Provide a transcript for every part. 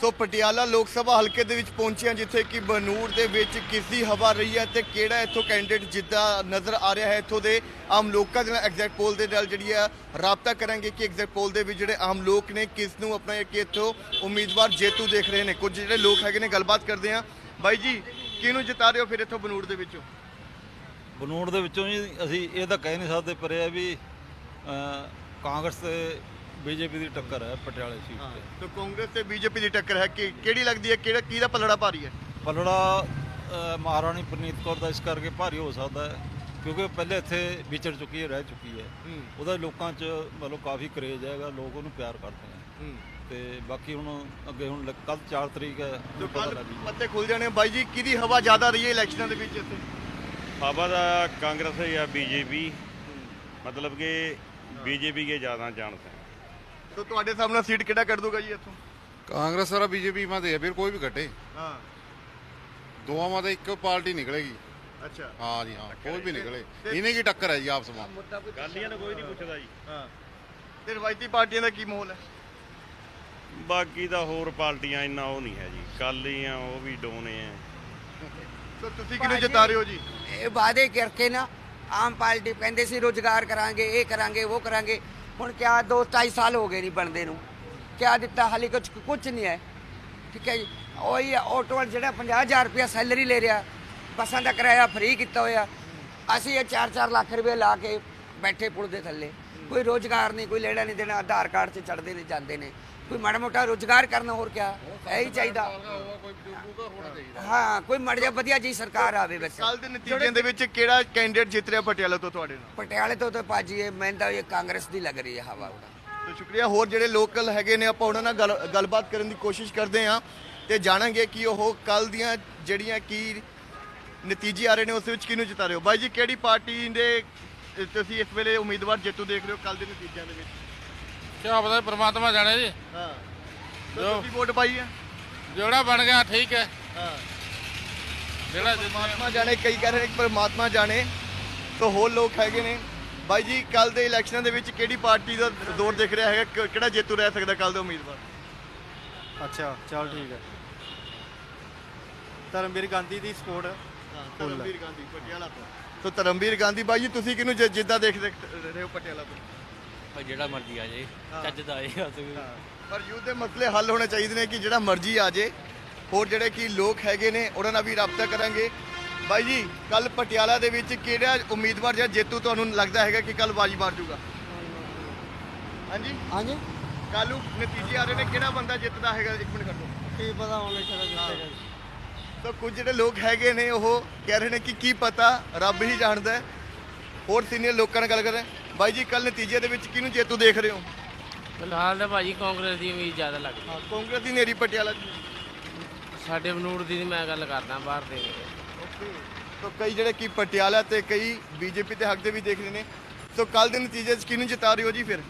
ਸੋ ਪਟਿਆਲਾ ਲੋਕ ਸਭਾ ਹਲਕੇ ਦੇ ਵਿੱਚ ਪਹੁੰਚਿਆ ਜਿੱਥੇ ਕਿ ਬਨੂੜ ਦੇ ਵਿੱਚ ਕਿਸ ਹਵਾ ਰਹੀ ਹੈ ਤੇ ਕਿਹੜਾ ਇੱਥੋਂ ਕੈਂਡੀਡੇਟ ਜਿੱਦਾਂ ਨਜ਼ਰ ਆ ਰਿਹਾ ਹੈ? ਇੱਥੋਂ ਦੇ ਆਮ ਲੋਕਾਂ ਦੇ ਨਾਲ ਐਗਜ਼ੈਕਟ ਪੋਲ ਦੇ ਨਾਲ ਜਿਹੜੀ ਆ ਰਾਬਤਾ ਕਰਾਂਗੇ ਕਿ ਐਗਜ਼ੈਕਟ ਪੋਲ ਦੇ ਵਿੱਚ ਜਿਹੜੇ ਆਮ ਲੋਕ ਨੇ ਕਿਸ ਨੂੰ ਆਪਣਾ ਕਿ ਇੱਥੋਂ ਉਮੀਦਵਾਰ ਜੇਤੂ ਦੇਖ ਰਹੇ ਨੇ? ਕੁਝ ਜਿਹੜੇ ਲੋਕ ਹੈਗੇ ਨੇ, ਗੱਲਬਾਤ ਕਰਦੇ ਆ ਬਾਈ ਜੀ, ਕਿਹਨੂੰ ਜਿਤਾ ਰਹੇ ਹੋ ਫਿਰ ਇੱਥੋਂ ਬਨੂੜ ਦੇ ਵਿੱਚੋਂ? ਬਨੂੜ ਦੇ ਵਿੱਚੋਂ ਜੀ ਅਸੀਂ ਇਹ ਤਾਂ ਕਹਿ ਨਹੀਂ ਸਕਦੇ, ਪਰ ਇਹ ਵੀ ਕਾਂਗਰਸ ਤੇ ਬੀਜੇਪੀ ਦੀ ਟੱਕਰ ਹੈ ਪਟਿਆਲੇ ਸੀਟ ਤੇ। ਤਾਂ ਕਾਂਗਰਸ ਤੇ ਬੀਜੇਪੀ ਦੀ ਟੱਕਰ ਹੈ ਕਿ ਕਿਹੜੀ ਲੱਗਦੀ ਹੈ ਕਿਹੜਾ ਕਿਹਦਾ ਪਲੜਾ ਭਾਰੀ ਹੈ? ਪਲੜਾ ਮਹਾਰਾਣੀ ਪ੍ਰਨੀਤ ਕੌਰ ਦਾ ਇਸ ਕਰਕੇ ਭਾਰੀ ਹੋ ਸਕਦਾ ਹੈ ਕਿਉਂਕਿ ਉਹ ਪਹਿਲੇ ਇੱਥੇ ਵਿਚਰ ਚੁੱਕੀ ਹੈ ਰਹਿ ਚੁੱਕੀ ਹੈ। ਹੂੰ। ਉਹਦਾ ਲੋਕਾਂ 'ਚ ਮਤਲਬ ਕਾਫੀ ਕਰੇਜ ਹੈਗਾ ਲੋਕ ਉਹਨੂੰ ਪਿਆਰ ਕਰਦੇ ਨੇ। ਹੂੰ। ਤੇ ਬਾਕੀ ਹੁਣ ਅੱਗੇ ਹੁਣ ਕੱਲ 4 ਤਰੀਕ ਹੈ ਪਤਾ ਕੱਲ ਲੱਗ ਜੂ ਪੱਤੇ ਖੁੱਲ ਜਾਣੇ ਬਾਈ ਜੀ ਕਿਹਦੀ ਹਵਾ ਜ਼ਿਆਦਾ ਰਹੀ ਹੈ ਇਲੈਕਸ਼ਨਾਂ ਦੇ ਵਿੱਚ ਇੱਥੇ? ਹਵਾ ਦਾ ਕਾਂਗਰਸ ਜਾਂ ਬੀਜੇਪੀ? ਮਤਲਬ ਕਿ ਬੀਜੇਪੀ ਕੇ ਜ਼ਿਆਦਾ ਜਾਣਦੇ ਹੈ। ਤਾਂ ਤੁਹਾਡੇ ਸਾਹਮਣੇ ਸੀਟ ਕਿਹੜਾ ਕੱਢ ਦੂਗਾ ਜੀ ਇੱਥੋਂ? ਕਾਂਗਰਸ ਵਾਲਾ ਬੀਜੇਪੀ ਮਾ ਦੇ ਫਿਰ ਕੋਈ ਵੀ ਘਟੇ ਹਾਂ। ਦੋਵਾਂ ਮਾ ਤਾਂ ਇੱਕੋ ਪਾਰਟੀ ਨਿਕਲੇਗੀ। ਅੱਛਾ। ਹਾਂ ਜੀ ਹਾਂ ਕੋਈ ਵੀ ਨਿਕਲੇ। ਇਹਨੇ ਕੀ ਟੱਕਰ ਹੈ ਜੀ ਆਪਸ ਵਿੱਚ? ਗਾਲੀਆਂ ਨੂੰ ਕੋਈ ਨਹੀਂ ਪੁੱਛਦਾ ਜੀ। ਹਾਂ। ਤੇ ਰਵਾਇਤੀ ਪਾਰਟੀਆਂ ਦਾ ਕੀ ਮਾਹੌਲ ਹੈ? ਬਾਕੀ ਤਾਂ ਹੋਰ ਪਾਰਟੀਆਂ ਇੰਨਾ ਉਹ ਨਹੀਂ ਹੈ ਜੀ। ਕਾਲੀਆਂ ਉਹ ਵੀ ਡੋਨੇ ਆ। ਤਾਂ ਤੁਸੀਂ ਕਿਹਨੂੰ ਜਿਤਾ ਰਹੇ ਹੋ ਜੀ? ਇਹ ਵਾਅਦੇ ਕਰਕੇ ਨਾ ਆਮ ਪਾਰਟੀ ਕਹਿੰਦੇ ਸੀ ਰੋਜ਼ਗਾਰ ਕਰਾਂਗੇ ਇਹ ਕਰਾਂਗੇ ਉਹ ਕਰਾਂਗੇ। ਹੁਣ ਕਿਆ ਦੋ ਢਾਈ ਸਾਲ ਹੋ ਗਏ ਨਹੀਂ ਬਣਦੇ ਨੂੰ। ਕਿਆ ਦਿੱਤਾ, ਹਾਲੇ ਕੁਝ ਕੁਝ ਨਹੀਂ ਹੈ। ਠੀਕ ਹੈ ਜੀ। ਉਹੀ ਆਟੋ ਵਾਲਾ ਜਿਹੜਾ 50000 ਰੁਪਇਆ ਸੈਲਰੀ ਲੈ ਰਿਹਾ, ਬੱਸਾਂ ਦਾ ਕਿਰਾਇਆ ਫ੍ਰੀ ਕੀਤਾ ਹੋਇਆ। ਅਸੀਂ ਇਹ 4-4 ਲੱਖ ਰੁਪਏ ਲਾ ਕੇ ਬੈਠੇ ਪੁਲ ਦੇ ਥੱਲੇ। ਕੋਈ ਰੋਜ਼ਗਾਰ ਨਹੀਂ, ਕੋਈ ਲੈਣਾ ਨਹੀਂ ਦੇਣਾ, ਆਧਾਰ ਕਾਰਡ 'ਚ ਚੜਦੇ ਨੇ, ਜਾਂਦੇ ਨੇ। ਕੋਈ ਮਾੜਾ ਮੋਟਾ ਰੋਜ਼ਗਾਰ ਕਰਨਾ ਹੋਰ ਕਿਆ ਹੈ ਹੀ ਚਾਹੀਦਾ। ਹਾਂ ਕੋਈ ਮੜ ਜਾ ਵਧੀਆ ਜੀ ਸਰਕਾਰ ਆਵੇ ਬਸ ਕੱਲ ਦੇ ਨਤੀਜਿਆਂ ਦੇ ਵਿੱਚ ਕਿਹੜਾ ਕੈਂਡੀਡੇਟ ਜਿੱਤ ਰਿਹਾ ਪਟਿਆਲਾ ਤੋਂ ਤੁਹਾਡੇ ਨਾਲ? ਪਟਿਆਲੇ ਤੋਂ ਤਾਂ ਭਾਜੀ ਇਹ ਮੈਨੂੰ ਤਾਂ ਇਹ ਕਾਂਗਰਸ ਦੀ ਲੱਗ ਰਹੀ ਹੈ ਹਵਾ ਉਹਦਾ ਤਾਂ ਸ਼ੁਕਰੀਆ ਹੋਰ ਜਿਹੜੇ ਲੋਕਲ ਹੈਗੇ ਨੇ ਆਪਾਂ ਉਹਨਾਂ ਨਾਲ ਗੱਲ- ਗੱਲਬਾਤ ਕਰਨ ਦੀ ਕੋਸ਼ਿਸ਼ ਕਰਦੇ ਹਾਂ ਤੇ ਜਾਣਾਂਗੇ ਕਿ ਉਹ ਕੱਲ ਦੀਆਂ ਜਿਹੜੀਆਂ ਕੀ ਨਤੀਜੇ ਆ ਰਹੇ ਨੇ ਉਸ ਵਿੱਚ ਕਿਹਨੂੰ ਜਿਤਾ ਰਹੇ ਹੋ। ਬਾਈ ਜੀ ਕਿਹੜੀ ਪਾਰਟੀ ਦੇ ਤੁਸੀਂ ਇਸ ਵੇਲੇ ਉਮੀਦਵਾਰ ਜੇਤੂ ਦੇਖ ਰਹੇ ਹੋ ਕੱਲ ਦੇ ਨਤੀਜਿਆਂ ਦੇ ਵਿੱਚ? ਕਿਆ ਪਤਾ ਪ੍ਰਮਾਤਮਾ ਜਾਣੇ ਜੀ। ਹਾਂ। ਤਾਂ ਤੁਸੀਂ ਵੋਟ ਪਾਈ ਹੈ ਜਿਹੜਾ ਬਣ ਗਿਆ ਠੀਕ ਹੈ। ਹਾਂ। ਜਿਹੜਾ ਪਰਮਾਤਮਾ ਜਾਣੇ ਕਈ ਕਹਿ ਰਹੇ ਨੇ ਕਿ ਪਰਮਾਤਮਾ ਜਾਣੇ ਤਾਂ ਹੋਰ ਲੋਕ ਹੈਗੇ ਨੇ। ਬਾਈ ਜੀ ਕੱਲ ਦੇ ਇਲੈਕਸ਼ਨਾਂ ਦੇ ਵਿੱਚ ਕਿਹੜੀ ਪਾਰਟੀ ਦਾ ਦੌਰ ਦਿਖ ਰਿਹਾ ਹੈਗਾ? ਕਿ- ਕਿਹੜਾ ਜੇਤੂ ਰਹਿ ਸਕਦਾ ਕੱਲ ਦਾ ਉਮੀਦਵਾਰ? ਅੱਛਾ ਚਲ ਠੀਕ ਹੈ। ਧਰਮਵੀਰ ਗਾਂਧੀ ਦੀ ਸਪੋਰਟ ਧਰਮਵੀਰ ਗਾਂਧੀ ਪਟਿਆਲਾ ਤੋਂ। ਤਾਂ ਧਰਮਵੀਰ ਗਾਂਧੀ ਬਾਈ ਜੀ ਤੁਸੀਂ ਕਿਹਨੂੰ ਜਿ- ਜਿੱਦਾਂ ਦੇਖ ਦੇਖ ਰਹੇ ਹੋ ਪਟਿਆਲਾ ਤੋਂ? ਭਾਈ ਜਿਹੜਾ ਮਰਜ਼ੀ ਆ ਜੇ। ਚੱਜ ਦਾ ਆਏਗਾ ਤੇ ਪਰ ਯੂਥ ਦੇ ਮਸਲੇ ਹੱਲ ਹੋਣੇ ਚਾਹੀਦੇ ਨੇ ਕਿ ਜਿਹੜਾ ਮਰਜ਼ੀ ਆ ਜੇ ਹੋਰ ਜਿਹੜੇ ਕਿ ਲੋਕ ਹੈਗੇ ਨੇ ਉਹਨਾਂ ਨਾਲ ਵੀ ਰਾਬਤਾ ਕਰਾਂਗੇ। ਬਾਈ ਜੀ ਕੱਲ ਪਟਿਆਲਾ ਦੇ ਵਿੱਚ ਕਿਹੜਾ ਉਮੀਦਵਾਰ ਜਾਂ ਜੇਤੂ ਤੁਹਾਨੂੰ ਲੱਗਦਾ ਹੈਗਾ ਕਿ ਕੱਲ ਬਾਜੀ ਮਾਰ ਜੂਗਾ? ਹਾਂਜੀ? ਹਾਂਜੀ। ਕੱਲ੍ਹ ਨੂੰ ਨਤੀਜੇ ਆ ਰਹੇ ਨੇ ਕਿਹੜਾ ਬੰਦਾ ਜਿੱਤਦਾ ਹੈਗਾ ਇੱਕ ਮਿੰਟ ਕੱਢੋ। ਕੀ ਪਤਾ ਹੁਣ ਕਿਹੜਾ ਤਾਂ ਕੁਝ ਜਿਹੜੇ ਲੋਕ ਹੈਗੇ ਨੇ ਉਹ ਕਹਿ ਰਹੇ ਨੇ ਕਿ ਕੀ ਪਤਾ ਰੱਬ ਹੀ ਜਾਣਦਾ ਹੈ। ਹੋਰ ਸੀਨੀਅਰ ਲੋਕਾਂ ਨਾਲ ਗੱਲ ਕਰ ਰਹੇ। ਬਾਈ ਜੀ ਕੱਲ ਨਤੀਜੇ ਦੇ ਵਿੱਚ ਕਿਹਨੂੰ ਜੇਤੂ ਦੇਖ ਰਹੇ ਹੋ? ਫਿਲਹਾਲ ਤਾਂ ਭਾਜੀ ਕਾਂਗਰਸ ਦੀ ਉਮੀਦ ਜ਼ਿਆਦਾ ਲੱਗਦੀ ਹਾਂ। ਕਾਂਗਰਸ ਦੀ ਨੇਰੀ ਪਟਿਆਲਾ ਦੀ ਸਾਡੇ ਬਨੂੜ ਦੀ ਮੈਂ ਗੱਲ ਕਰਦਾ ਬਾਹਰ ਦੇ ਓਕੇ। ਤਾਂ ਕਈ ਜਿਹੜੇ ਕਿ ਪਟਿਆਲਾ ਤੇ ਕਈ ਬੀਜੇਪੀ ਦੇ ਹੱਕ ਦੇ ਵੀ ਦੇਖ ਰਹੇ ਨੇ। ਸੋ ਕੱਲ ਦੇ ਨਤੀਜੇ 'ਚ ਕਿਹਨੂੰ ਜਿਤਾ ਰਹੇ ਹੋ ਜੀ ਫਿਰ?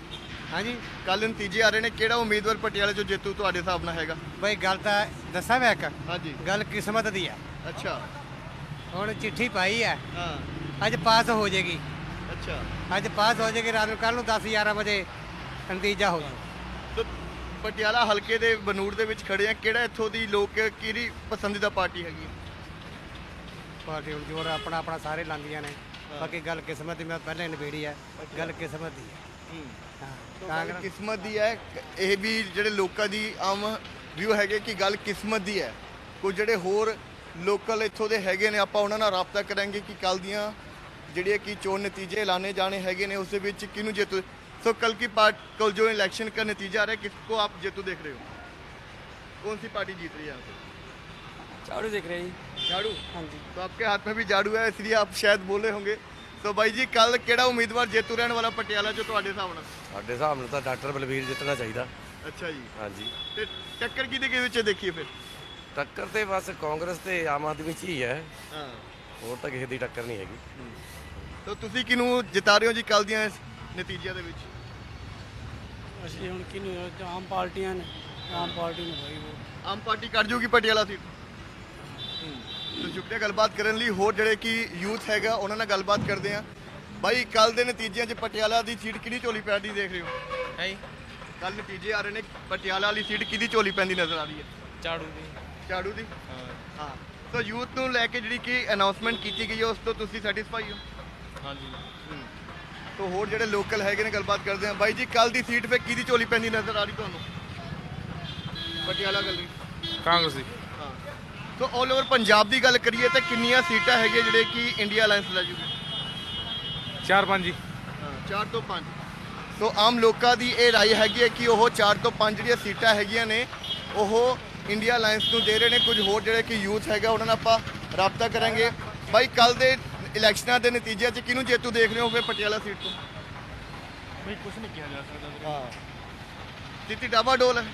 ਹਾਂਜੀ। ਕੱਲ ਨਤੀਜੇ ਆ ਰਹੇ ਨੇ ਕਿਹੜਾ ਉਮੀਦਵਾਰ ਪਟਿਆਲਾ 'ਚੋਂ ਜੇਤੂ ਤੁਹਾਡੇ ਹਿਸਾਬ ਨਾਲ ਹੈਗਾ? ਬਈ ਗੱਲ ਤਾਂ ਦੱਸਾਂ ਮੈਂ ਇੱਕ? ਹਾਂਜੀ। ਗੱਲ ਕਿਸਮਤ ਦੀ ਆ। ਅੱਛਾ। ਹੁਣ ਚਿੱਠੀ ਪਾਈ ਆ। ਹਾਂ। ਅੱਜ ਪਾਸ ਹੋ ਜਾਏਗੀ ਅੱਛਾ। ਅੱਜ ਪਾਸ ਹੋ ਜਾਏਗੀ ਰਾਤ ਨੂੰ ਕੱਲ ਨੂੰ 10 11 ਵਜੇ ਨਤੀਜਾ ਹੋ ਜੂ ਤਾਂ ਪਟਿਆਲਾ ਹਲਕੇ ਦੇ ਬਨੂੜ ਦੇ ਵਿੱਚ ਖੜੇ ਆ ਕਿਹੜਾ ਇੱਥੋਂ ਦੀ ਲੋਕ ਕਿਹੜੀ ਪਸੰਦੀਦਾ ਪਾਰਟੀ ਹੈਗੀ ਪਾਰਟੀ ਹੁਣ ਜੋਰ ਆਪਣਾ ਆਪਣਾ ਸਾਰੇ ਲਾਂਦੀਆਂ ਨੇ। ਬਾਕੀ ਗੱਲ ਕਿਸਮਤ ਦੀ ਮੈਂ ਪਹਿਲਾਂ ਹੀ ਨਿਬੇੜੀ ਆ ਗੱਲ ਕਿਸਮਤ ਦੀ ਹਾਂ। ਗੱਲ ਕਾਂਗਰਸ ਕਿਸਮਤ ਦੀ ਹੈ ਇਹ ਵੀ ਜਿਹੜੇ ਲੋਕਾਂ ਦੀ ਆਮ ਵਿਊ ਹੈਗੇ ਕਿ ਗੱਲ ਕਿਸਮਤ ਦੀ ਹੈ। ਕੁਝ ਜਿਹੜੇ ਹੋਰ ਲੋਕਲ ਇੱਥੋਂ ਦੇ ਹੈਗੇ ਨੇ ਆਪਾਂ ਉਹਨਾਂ ਨਾਲ ਰਾਬਤਾ ਕਰਾਂਗੇ ਕਿ ਕੱਲ ਦੀਆਂ ਜਿਹੜੀਆਂ ਕਿ ਚੋਣ ਨਤੀਜੇ ਐਲਾਨੇ ਜਾਣੇ ਹੈਗੇ ਨੇ ਉਸ ਦੇ ਵਿੱਚ ਕਿਹਨੂੰ ਜੇਤੂ ਸੋ ਕੱਲ की पार्ट कल जो इलेक्शन का नतीजा आ रहा है किसको आप जेतु देख रहे हो कौन सी पार्टी जीत रही है यहाँ पे ਚਾੜੂ ਦੇਖ ਰਹੇ ਜੀ झाड़ू हाँ जी तो आपके हाथ में भी झाड़ू है इसलिए आप शायद बोले होंगे तो भाई जी कल केड़ा उम्मीदवार जेतू रहने वाला पटियाला जो ਤੁਹਾਡੇ ਹਿਸਾਬ ਨਾਲ ਸਾਡੇ ਹਿਸਾਬ ਨਾਲ ਤਾਂ ਡਾਕਟਰ ਬਲਵੀਰ ਜਿੱਤਣਾ ਚਾਹੀਦਾ ਅੱਛਾ ਜੀ ਹਾਂਜੀ ਤੇ ਟੱਕਰ ਕਿਹਦੇ ਕਿਹਦੇ ਵਿੱਚ ਦੇਖੀਏ ਫਿਰ ਟੱਕਰ ਤੇ ਬਸ ਕਾਂਗਰਸ ਤੇ ਆਮ ਆਦਮੀ ਚ ਹੀ ਹੈ ਹਾਂ ਹੋਰ ਤਾਂ ਕਿਸੇ ਦੀ ਟੱਕਰ ਨਹੀਂ ਹੈਗੀ। ਤਾਂ ਤੁਸੀਂ ਕਿਹਨੂੰ ਜਿਤਾ ਰਹੇ ਹੋ ਜੀ ਕੱਲ ਦੀਆਂ ਇਸ ਨਤੀਜਿਆਂ ਦੇ ਵਿੱਚ? ਅਸੀਂ ਹੁਣ ਕਿਨੂੰ ਆਮ ਪਾਰਟੀਆਂ ਨੇ। ਆਮ ਪਾਰਟੀ ਨੂੰ ਭਾਈ ਆਮ ਪਾਰਟੀ ਕੱਢ ਜੂਗੀ ਪਟਿਆਲਾ ਸੀਟ? ਤਾਂ ਸ਼ੁਕਰੀਆ ਗੱਲਬਾਤ ਕਰਨ ਲਈ। ਹੋਰ ਜਿਹੜੇ ਕਿ ਯੂਥ ਹੈਗਾ ਉਹਨਾਂ ਨਾਲ ਗੱਲਬਾਤ ਕਰਦੇ ਆ ਬਾਈ ਕੱਲ ਦੇ ਨਤੀਜਿਆਂ 'ਚ ਪਟਿਆਲਾ ਦੀ ਸੀਟ ਕਿਹਦੀ ਝੋਲੀ ਪੈਂਦੀ ਦੇਖ ਰਹੇ ਹੋ? ਹੈ ਕੱਲ ਨਤੀਜੇ ਆ ਰਹੇ ਨੇ। ਪਟਿਆਲਾ ਵਾਲੀ ਸੀਟ ਕਿਹਦੀ ਝੋਲੀ ਪੈਂਦੀ ਨਜ਼ਰ ਆ ਰਹੀ ਹੈ? ਝਾੜੂ ਦੀ। ਝਾੜੂ ਦੀ? ਹਾਂ। ਸੋ ਯੂਥ ਨੂੰ ਲੈ ਕੇ ਜਿਹੜੀ ਕਿ ਅਨਾਉਂਸਮੈਂਟ ਕੀਤੀ ਗਈ ਹੈ ਉਸ ਤੋਂ ਤੁਸੀਂ ਸੈਟੀਸਫਾਈ ਹੋ ਹਾਂਜੀ ਤੋ ਹੋਰ ਜਿਹੜੇ ਲੋਕਲ ਹੈਗੇ ਨੇ ਗੱਲਬਾਤ ਕਰਦੇ ਆ ਬਾਈ ਜੀ ਕੱਲ ਦੀ ਸੀਟ 'ਤੇ ਕਿਹਦੀ ਝੋਲੀ ਪੈਂਦੀ ਨਜ਼ਰ ਆ ਰਹੀ ਤੁਹਾਨੂੰ ਪਟਿਆਲਾ ਗਲੀ ਕਾਂਗਰਸ ਦੀ ਹਾਂ ਸੋ 올 ਓਵਰ ਪੰਜਾਬ ਦੀ ਗੱਲ ਕਰੀਏ ਤਾਂ ਕਿੰਨੀਆਂ ਸੀਟਾਂ ਹੈਗੀਆਂ ਜਿਹੜੇ ਕਿ ਇੰਡੀਆ ਅਲਾਈਅੰਸ ਲੈ ਜੂਗੀ ਚਾਰ ਪੰਜ ਜੀ ਹਾਂ 4 ਤੋਂ 5 ਸੋ ਆਮ ਲੋਕਾਂ ਦੀ ਇਹ رائے ਹੈਗੀ ਹੈ ਕਿ ਉਹ 4 ਤੋਂ 5 ਜਿਹੜੀਆਂ ਸੀਟਾਂ ਹੈਗੀਆਂ ਨੇ ਉਹ ਇੰਡੀਆ ਅਲਾਈਅੰਸ ਨੂੰ ਦੇ ਰਹੇ ਨੇ। ਕੁਝ ਹੋਰ ਜਿਹੜੇ ਕਿ ਯੂਥ ਹੈਗਾ ਉਹਨਾਂ ਨਾਲ ਆਪਾਂ ਰਾਬਤਾ ਕਰਾਂਗੇ। ਬਾਈ ਕੱਲ ਦੇ ਇਲੈਕਸ਼ਨਾਂ ਦੇ ਨਤੀਜਿਆਂ 'ਚ ਕਿਹਨੂੰ ਜੇਤੂ ਦੇਖ ਰਹੇ ਹੋ ਫਿਰ ਪਟਿਆਲਾ ਸੀਟ ਤੋਂ? ਬਈ ਕੁਝ ਨਹੀਂ ਕਿਹਾ ਜਾ ਸਕਦਾ ਹਾਂ। ਸਥਿਤੀ ਡਾਬਾ ਡੋਲ ਹੈ।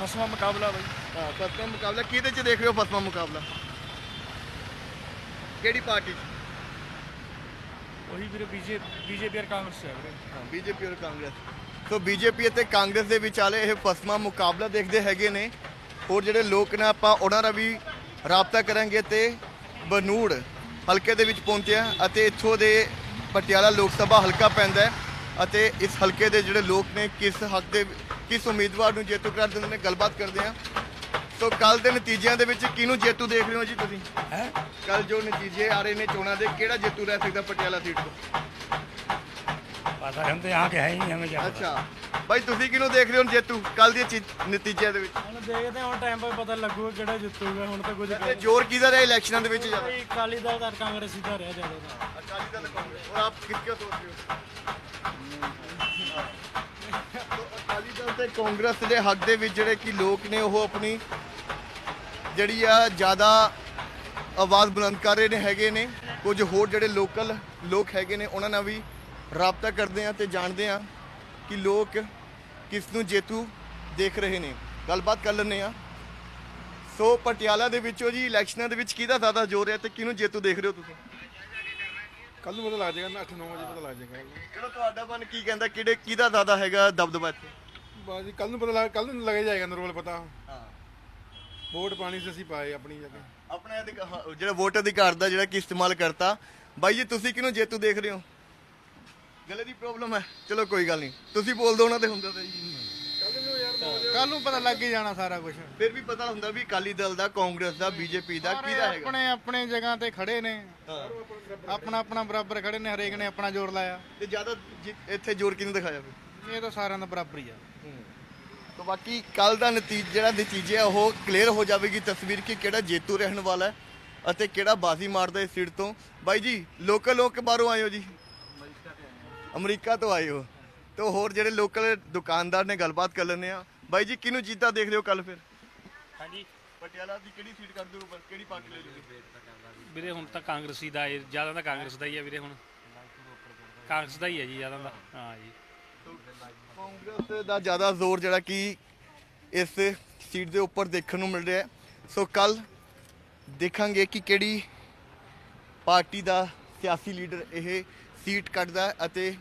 ਫਸਵਾ ਮੁਕਾਬਲਾ ਬਈ। ਹਾਂ ਫਸਵਾਂ ਮੁਕਾਬਲਾ। ਕਿਹਦੇ 'ਚ ਦੇਖ ਰਹੇ ਹੋ ਫਸਵਾਂ ਮੁਕਾਬਲਾ? ਕਿਹੜੀ ਪਾਰਟੀ 'ਚ? ਉਹੀ ਵੀਰੇ ਬੀਜੇਪੀ ਬੀਜੇਪੀ ਔਰ ਕਾਂਗਰਸ ਹੈ ਵੀਰੇ। ਹਾਂ ਬੀਜੇਪੀ ਔਰ ਕਾਂਗਰਸ। ਸੋ ਬੀਜੇਪੀ ਅਤੇ ਕਾਂਗਰਸ ਦੇ ਵਿਚਾਲੇ ਇਹ ਫਸਮਾ ਮੁਕਾਬਲਾ ਦੇਖਦੇ ਹੈਗੇ ਨੇ। ਹੋਰ ਜਿਹੜੇ ਲੋਕ ਨੇ ਆਪਾਂ ਉਹਨਾਂ ਨਾਲ ਵੀ ਰਾਬਤਾ ਕਰਾਂਗੇ ਤੇ ਬਨੂੜ ਹਲਕੇ ਦੇ ਵਿੱਚ ਪਹੁੰਚਿਆ ਅਤੇ ਇੱਥੋਂ ਦੇ ਪਟਿਆਲਾ ਲੋਕ ਸਭਾ ਹਲਕਾ ਪੈਂਦਾ ਹੈ ਅਤੇ ਇਸ ਹਲਕੇ ਦੇ ਜਿਹੜੇ ਲੋਕ ਨੇ ਕਿਸ ਹੱਕ ਦੇ ਕਿਸ ਉਮੀਦਵਾਰ ਨੂੰ ਜੇਤੂ ਕਰਾਰ ਦਿੰਦੇ ਨੇ ਗੱਲਬਾਤ ਕਰਦੇ ਆ। ਸੋ ਕੱਲ ਦੇ ਨਤੀਜਿਆਂ ਦੇ ਵਿੱਚ ਕਿਹਨੂੰ ਜੇਤੂ ਦੇਖ ਰਹੇ ਹੋ ਜੀ ਤੁਸੀਂ? ਹੈ? ਕੱਲ ਜੋ ਨਤੀਜੇ ਆ ਰਹੇ ਨੇ ਚੋਣਾਂ ਦੇ ਕਿਹੜਾ ਜੇਤੂ ਰਹਿ ਸਕਦਾ ਪਟਿਆਲਾ ਸੀਟ ਤੋਂ? ਬਸ ਹਮ ਆ ਕੇ ਹੈ ਹੀ ਹਮੇ ਅੱਛਾ। ਬਾਈ ਤੁਸੀਂ ਕਿਹਨੂੰ ਦੇਖ ਰਹੇ ਹੋ ਜੇਤੂ? ਕੱਲ ਦੇ ਚੀ- ਨਤੀਜਿਆਂ ਦੇ ਵਿੱਚ। ਹੁਣ ਦੇਖਦੇ ਹਾਂ, ਹੁਣ ਟਾਈਮ ਪਰ ਪਤਾ ਲੱਗੂਗਾ ਕਿਹੜਾ ਜਿੱਤੂਗਾ ਹੁਣ ਤਾਂ ਕੁਝ ਤੇ ਜ਼ੋਰ ਕਿਹਦਾ ਰਿਹਾ ਇਲੈਕਸ਼ਨਾਂ ਦੇ ਵਿੱਚ ਜ਼ਿਆਦਾ? ਕੋਈ ਅਕਾਲੀ ਦਲ ਦਾ ਕਾਂਗਰਸ ਹੀ ਦਾ ਰਿਹਾ ਜ਼ਿਆਦਾ ਤਾਂ। ਅਕਾਲੀ ਦਲ ਕਾਂਗਰਸ। ਔਰ ਆਪ ਕਿੱਥੇ ਸੋਚ ਰਹੇ ਹੋ ਅਕਾਲੀ ਦਲ ਤੇ ਕਾਂਗਰਸ ਦੇ ਹੱਕ ਦੇ ਵਿੱਚ ਜਿਹੜੇ ਕਿ ਲੋਕ ਨੇ ਉਹ ਆਪਣੀ ਜਿਹੜੀ ਆ ਜ਼ਿਆਦਾ ਆਵਾਜ਼ ਬੁਲੰਦ ਕਰ ਰਹੇ ਨੇ ਹੈਗੇ ਨੇ। ਕੁਝ ਹੋਰ ਜਿਹੜੇ ਲੋਕਲ ਲੋਕ ਹੈਗੇ ਨੇ ਉਹਨਾਂ ਨਾਲ ਵੀ ਰਾਬਤਾ ਕਰਦੇ ਆ ਤੇ ਜਾਣਦੇ ਆ ਕਿ ਲੋਕ ਕਿਸ ਨੂੰ ਜੇਤੂ ਦੇਖ ਰਹੇ ਨੇ। ਗੱਲਬਾਤ ਕਰ ਲੈਂਦੇ ਆ ਸੋ ਪਟਿਆਲਾ ਦੇ ਵਿੱਚੋਂ ਜੀ ਇਲੈਕਸ਼ਨਾਂ ਦੇ ਵਿੱਚ ਕਿਹਦਾ ਜ਼ਿਆਦਾ ਜ਼ੋਰ ਹੈ ਤੇ ਕਿਹਨੂੰ ਜੇਤੂ ਦੇਖ ਰਹੇ ਹੋ ਤੁਸੀਂ? ਕੱਲ ਨੂੰ ਪਤਾ ਲੱਗ ਜਾਏਗਾ ਨਾ 8-9 ਵਜੇ ਪਤਾ ਲੱਗ ਜਾਏਗਾ ਚਲੋ ਤੁਹਾਡਾ ਮਨ ਕੀ ਕਹਿੰਦਾ ਕਿਹੜੇ ਕਿਹਦਾ ਜ਼ਿਆਦਾ ਹੈਗਾ ਦਬਦਬਾ ਇੱਥੇ? ਬਾਜੀ ਕੱਲ ਨੂੰ ਪਤਾ ਲੱਗ ਕੱਲ ਨੂੰ ਲੱਗ ਜਾਏਗਾ ਨਰਵਲ ਪਤਾ। ਹਾਂ। ਵੋਟ ਪਾਣੀ ਸੀ ਅਸੀਂ ਪਾਏ ਆਪਣੀ ਜਗ੍ਹਾ। ਆਪਣੇ ਹਾਂ, ਜਿਹੜਾ ਵੋਟ ਅਧਿਕਾਰ ਦਾ ਜਿਹੜਾ ਕਿ ਇਸਤੇਮਾਲ ਕਰਤਾ। ਬਾਈ ਜੀ ਤੁਸੀਂ ਕਿਹਨੂੰ ਜੇਤੂ ਦੇਖ ਰਹੇ ਹੋ? ਗਲੇ ਦੀ ਪ੍ਰੋਬਲਮ ਹੈ। ਚਲੋ ਕੋਈ ਗੱਲ ਨਹੀਂ। ਤੁਸੀਂ ਬੋਲ ਦੋ ਉਹਨਾਂ ਦੇ ਹੁੰਦਾ ਤਾਂ ਜੀ। ਕੱਲ ਨੂੰ ਪਤਾ ਲੱਗ ਹੀ ਜਾਣਾ ਸਾਰਾ ਕੁਝ ਫਿਰ ਵੀ ਪਤਾ ਹੁੰਦਾ ਵੀ ਅਕਾਲੀ ਦਲ ਦਾ ਕਾਂਗਰਸ ਦਾ ਬੀਜੇਪੀ ਦਾ ਕਿਹਦਾ ਹੈਗਾ। ਆਪਣੇ ਆਪਣੇ ਜਗ੍ਹਾ ਤੇ ਖੜੇ ਨੇ। ਆਪਣਾ ਆਪਣਾ ਬਰਾਬਰ ਖੜੇ ਨੇ ਹਰੇਕ ਨੇ ਆਪਣਾ ਜ਼ੋਰ ਲਾਇਆ। ਤੇ ਜ਼ਿਆਦਾ ਜਿ- ਇੱਥੇ ਜ਼ੋਰ ਕਿਹਨੂੰ ਦਿਖਾਇਆ ਫਿਰ? ਇਹ ਤਾਂ ਸਾਰਿਆਂ ਦਾ ਬਰਾਬਰ ਹੀ ਆ। ਤਾਂ ਬਾਕੀ ਕੱਲ ਦਾ ਨਤੀਜਾ ਜਿਹੜਾ ਨਤੀਜੇ ਆ ਉਹ ਕਲੀਅਰ ਹੋ ਜਾਵੇਗੀ ਤਸਵੀਰ ਕਿ ਕਿਹੜਾ ਜੇਤੂ ਰਹਿਣ ਵਾਲਾ ਹੈ ਅਤੇ ਕਿਹੜਾ ਬਾਜ਼ੀ ਮਾਰਦਾ ਇਸ ਸੀਟ ਤੋਂ। ਬਾਈ ਜੀ ਲੋਕਲ ਲੋਕ ਬਾਹਰੋਂ ਆਏ ਹੋ ਜੀ? ਅਮਰੀਕਾ ਤੋਂ ਆਏ ਹੋ। ਤੇ ਹੋਰ ਜਿਹੜੇ ਲੋਕਲ ਦੁਕਾਨਦਾਰ ਨੇ ਗੱਲਬਾਤ ਕਰ ਲੈਂਦੇ ਆ। ਬਾਈ ਜੀ ਕਿਹਨੂੰ ਜੀਤਾ ਦੇਖ ਹੋ ਕੱਲ ਫਿਰ? ਹਾਂਜੀ। ਪਟਿਆਲਾ ਦੀ ਕਿਹੜੀ ਸੀਟ ਕਰ ਦਿਓ ਬਸ ਕਿਹੜੀ ਪਾਰਟੀ ਲੈ ਜੂਗੀ ਵੀਰੇ ਹੁਣ ਤਾਂ ਕਾਂਗਰਸੀ ਦਾ ਹੈ। ਜ਼ਿਆਦਾ ਤਾਂ ਕਾਂਗਰਸ ਦਾ ਹੀ ਹੈ ਵੀਰੇ ਹੁਣ। ਕਾਂਗਰਸ ਦਾ ਹੀ ਹੈ ਜੀ ਜ਼ਿਆਦਾ ਤਾਂ। ਹਾਂ ਜੀ। ਕਾਂਗਰਸ ਦਾ ਜ਼ਿਆਦਾ ਜ਼ੋਰ ਜਿਹੜਾ ਕਿ ਇਸ ਸੀਟ ਦੇ ਉੱਪਰ ਦੇਖਣ ਨੂੰ ਮਿਲ ਰਿਹਾ ਹੈ। ਸੋ ਕੱਲ ਦੇਖਾਂਗੇ ਕਿ ਕਿਹੜੀ ਪਾਰਟੀ ਦਾ ਸਿਆਸੀ ਲੀਡਰ ਇਹ ਸੀਟ ਕੱਢਦਾ ਅਤੇ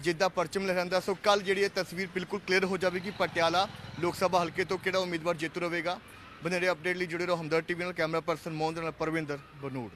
ਜਿੱਦਾਂ ਪਰਚਮ ਲਹਿਰਾਂਦਾ ਸੋ ਕੱਲ ਜਿਹੜੀ ਇਹ ਤਸਵੀਰ ਬਿਲਕੁਲ ਕਲੀਅਰ ਹੋ ਜਾਵੇਗੀ। ਪਟਿਆਲਾ ਲੋਕ ਸਭਾ ਹਲਕੇ ਤੋਂ ਕਿਹੜਾ ਉਮੀਦਵਾਰ ਜੇਤੂ ਰਹੇਗਾ ਬਨੇਰੇ ਅਪਡੇਟ ਲਈ ਜੁੜੇ ਰਹੋ ਹਮਦਰ ਟੀਵੀ ਨਾਲ, ਕੈਮਰਾ ਪਰਸਨ ਮੋਹਨ ਦੇ ਨਾਲ ਪਰਵਿੰਦਰ ਬਨੂੜ।